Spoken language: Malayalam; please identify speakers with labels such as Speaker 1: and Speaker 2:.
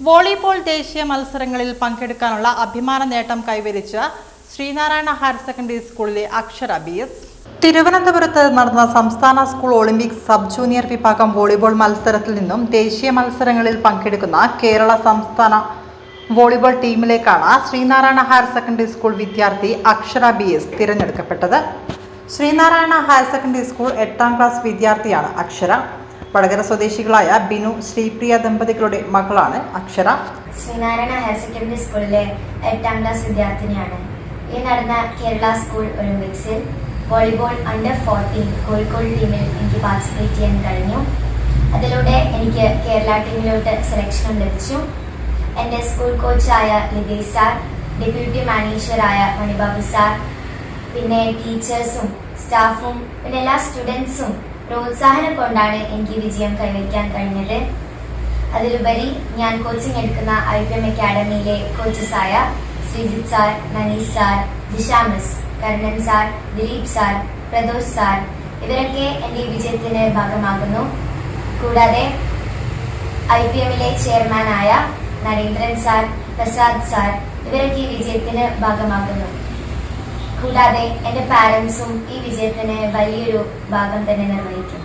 Speaker 1: വോളിബോൾ ദേശീയ മത്സരങ്ങളിൽ പങ്കെടുക്കാനുള്ള അഭിമാന നേട്ടം കൈവരിച്ച ശ്രീനാരായണ ഹയർ സെക്കൻഡറി സ്കൂളിലെ അക്ഷര ബി എസ്. തിരുവനന്തപുരത്ത് നടന്ന സംസ്ഥാന സ്കൂൾ ഒളിമ്പിക്സ് സബ് ജൂനിയർ വിഭാഗം വോളിബോൾ മത്സരത്തിൽ നിന്നും ദേശീയ മത്സരങ്ങളിൽ പങ്കെടുക്കുന്ന കേരള സംസ്ഥാന വോളിബോൾ ടീമിലേക്കാണ് ശ്രീനാരായണ ഹയർ സെക്കൻഡറി സ്കൂൾ വിദ്യാർത്ഥി അക്ഷര ബി എസ് തിരഞ്ഞെടുക്കപ്പെട്ടത്. ശ്രീനാരായണ ഹയർ സെക്കൻഡറി സ്കൂൾ എട്ടാം ക്ലാസ് വിദ്യാർത്ഥിയാണ് അക്ഷര. വടകര സ്വദേശികളായ ബിനു ശ്രീപ്രിയ ദമ്പതികളുടെ മകളാണ് അക്ഷര.
Speaker 2: ശ്രീനാരായണ ഹയർ സെക്കൻഡറി സ്കൂളിലെ എട്ടാം ക്ലാസ് വിദ്യാർത്ഥിനിയാണ്. ഈ നടന്ന കേരള സ്കൂൾ ഒളിമ്പിക്സിൽ വോളിബോൾ അണ്ടർ ഫോർട്ടീൻ കോഴിക്കോട് ടീമിൽ എനിക്ക് പാർട്ടിസിപ്പേറ്റ് ചെയ്യാൻ കഴിഞ്ഞു. അതിലൂടെ എനിക്ക് കേരള ടീമിലോട്ട് സെലക്ഷനും ലഭിച്ചു. എന്റെ സ്കൂൾ കോച്ചായ ലിതീഷ് സാർ ഡെപ്യൂട്ടി മാനേജറായ മണിബാബു സാർ പിന്നെ ടീച്ചേഴ്സും സ്റ്റാഫും പിന്നെ എല്ലാ സ്റ്റുഡൻസും പ്രോത്സാഹനം കൊണ്ടാണ് എനിക്ക് വിജയം കൈവരിക്കാൻ കഴിഞ്ഞത്. അതിലുപരി ഞാൻ കോച്ചിങ് എടുക്കുന്ന ഐ പി എം അക്കാഡമിയിലെ കോച്ചസായ Sreejith sir Manish sir Jisha miss Karnan sir Dileep sir Pradosh sir ഇവരൊക്കെ എന്റെ ഈ വിജയത്തിന് ഭാഗമാകുന്നു. കൂടാതെ ഐ പി എമ്മിലെ ചെയർമാനായ നരേന്ദ്രൻ സാർ പ്രസാദ് സാർ ഇവരൊക്കെ വിജയത്തിന് ഭാഗമാകുന്നു. കൂടാതെ എന്റെ പാരൻസും ഈ വിജയത്തിന് വലിയൊരു ഭാഗം തന്നെ നിർവഹിക്കും